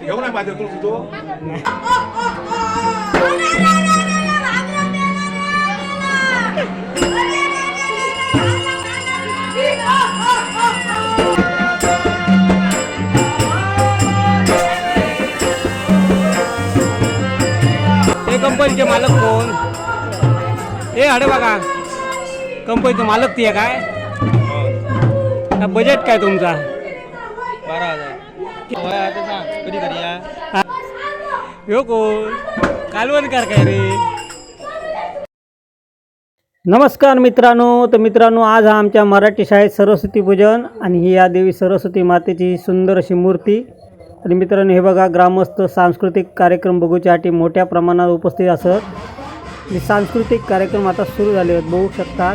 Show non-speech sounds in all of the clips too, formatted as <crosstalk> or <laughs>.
घेऊ माझ्या तुळशी तो हे कंपनीचे मालक कोण? हे अरे बघा. कंपनीचे मालक ती आहे काय का बजेट काय तुमचा? बारा हजार. होय आता सांग कधी करूया हो. कोण कालवणकार काय रे? नमस्कार मित्रांनो तर मित्रांनो आज हा आमच्या मराठी शाळेत सरस्वती पूजन आणि ही या देवी सरस्वती मातेची सुंदर अशी मूर्ती. आणि मित्रांनो हे बघा ग्रामस्थ सांस्कृतिक कार्यक्रम बघूच्यासाठी मोठ्या प्रमाणात उपस्थित असत. आणि सांस्कृतिक कार्यक्रम आता सुरू झाले आहेत बघू शकता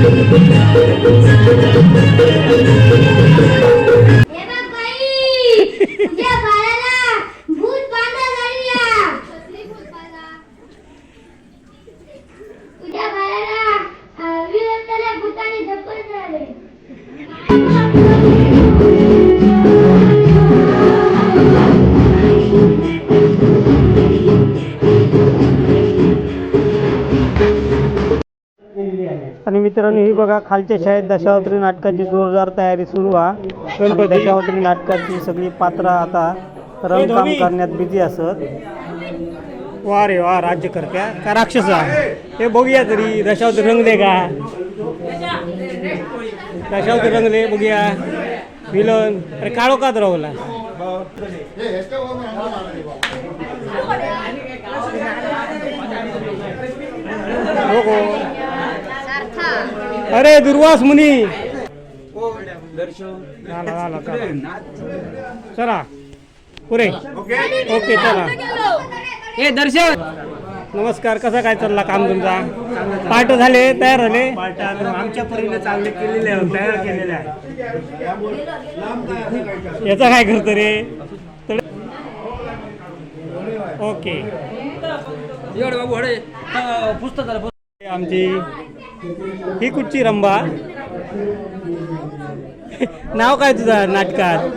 मित्रांनो ही बघा खालच्या शाळेत दशावतारी नाटकाची जोरदार तयारी सुरू आहे दशावतारी नाटकाची सगळी पात्र आता रंगकाम करण्यात बिझी असत. वा रे वा राज्य करत्या का राक्षसा हे? बघूया तरी दशावतारी रंगले का? दशावतारी रंगले बघूया. विलन. अरे काळो हो हो. अरे दुर्वास मुनी. झाला झाला चला चला. पुरे. ओके. चला. ए दर्शन. नमस्कार कसा काय चालला काम तुमचा? पाठ झाले तयार झाले? आमच्या परीने चांगले केलेले आहे तयार केलेले आहे याचा काय करतो रे? ओके. पुस्तक झालं आमची ही कुठची रंबा <laughs> नाव काय तुझं नाटकात?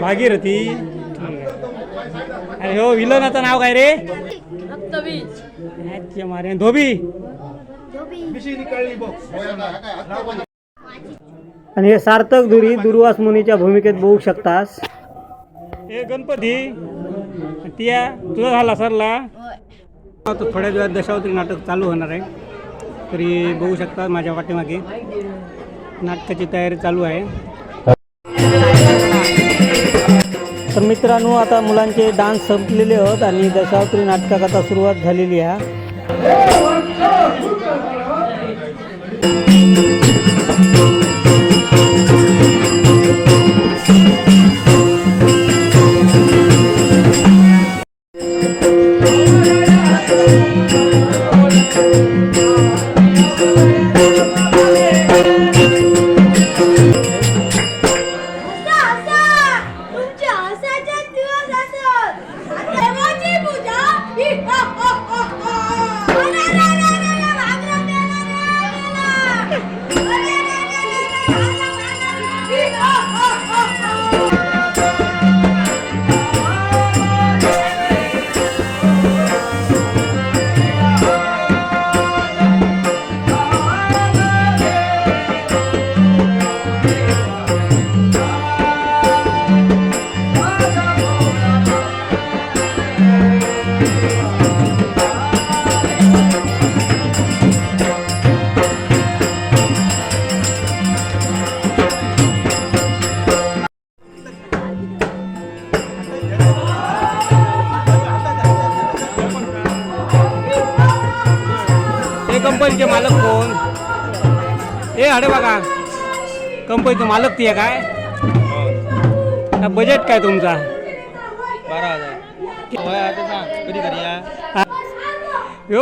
भागीरथी. अरे हो विलनाचं नाव काय रे? मारे. धोबी. आणि हे सार्थक दुरी दुर्वास मुनीच्या भूमिकेत बघू शकतास. हे गणपती. तिया तुझा झाला सरला. आता थोड्या वेळात दशावतारी नाटक चालू होणार आहे. तरी बघू शकता माझ्या पाठीमागे. नाटकाची तयारी चालू आहे. तर मित्रांनो आता मुलांचे डान्स संपलेले आहेत आणि दशावत्री नाटकात आता सुरुवात झालेली आहे. कंपनीचे मालक कोण? हे अरे बघा. कंपनीचे मालक ती आहे काय बजेट काय तुमचा? बारा हजार. कधी घरी या?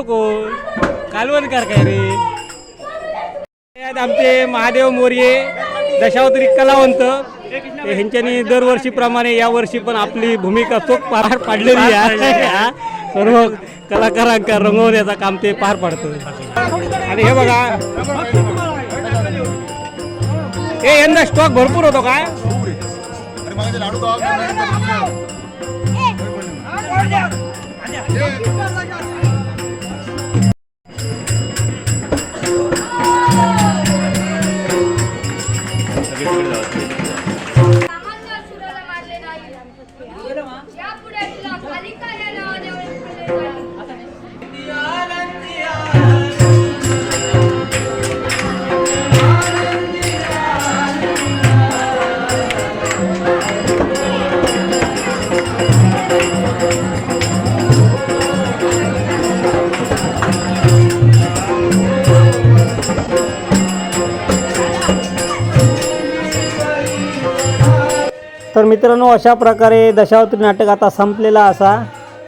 कोण कालवणकर काय रे? आमचे महादेव मोर्ये दशावतारी कलावंत. ते ह्यांच्यानी दरवर्षीप्रमाणे यावर्षी पण आपली भूमिका चोख पार पाडलेली आहे. सर्व कलाकारांका रंगवण्याचं काम ते पार पाडतं आणि हे बघा. हे यंदा स्टॉक भरपूर होतो काय? तर मित्रांनो अशा प्रकारे दशावतरी नाटक आता संपलेला असा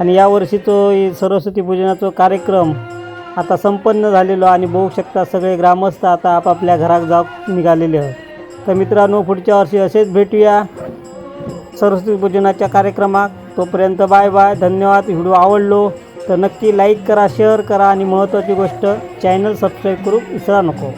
आणि यावर्षी तो सरस्वती पूजनाचा कार्यक्रम आता संपन्न झालेलो आणि बघू शकता सगळे ग्रामस्थ आता आपापल्या घरात जाऊ निघालेले आहेत. तर मित्रांनो पुढच्या वर्षी असेच भेटूया सरस्वती पूजनाच्या कार्यक्रमात. तोपर्यंत बाय बाय. धन्यवाद. व्हिडिओ आवडलो तर नक्की लाईक करा शेअर करा आणि महत्त्वाची गोष्ट चॅनल सबस्क्राईब करू विसरा नको.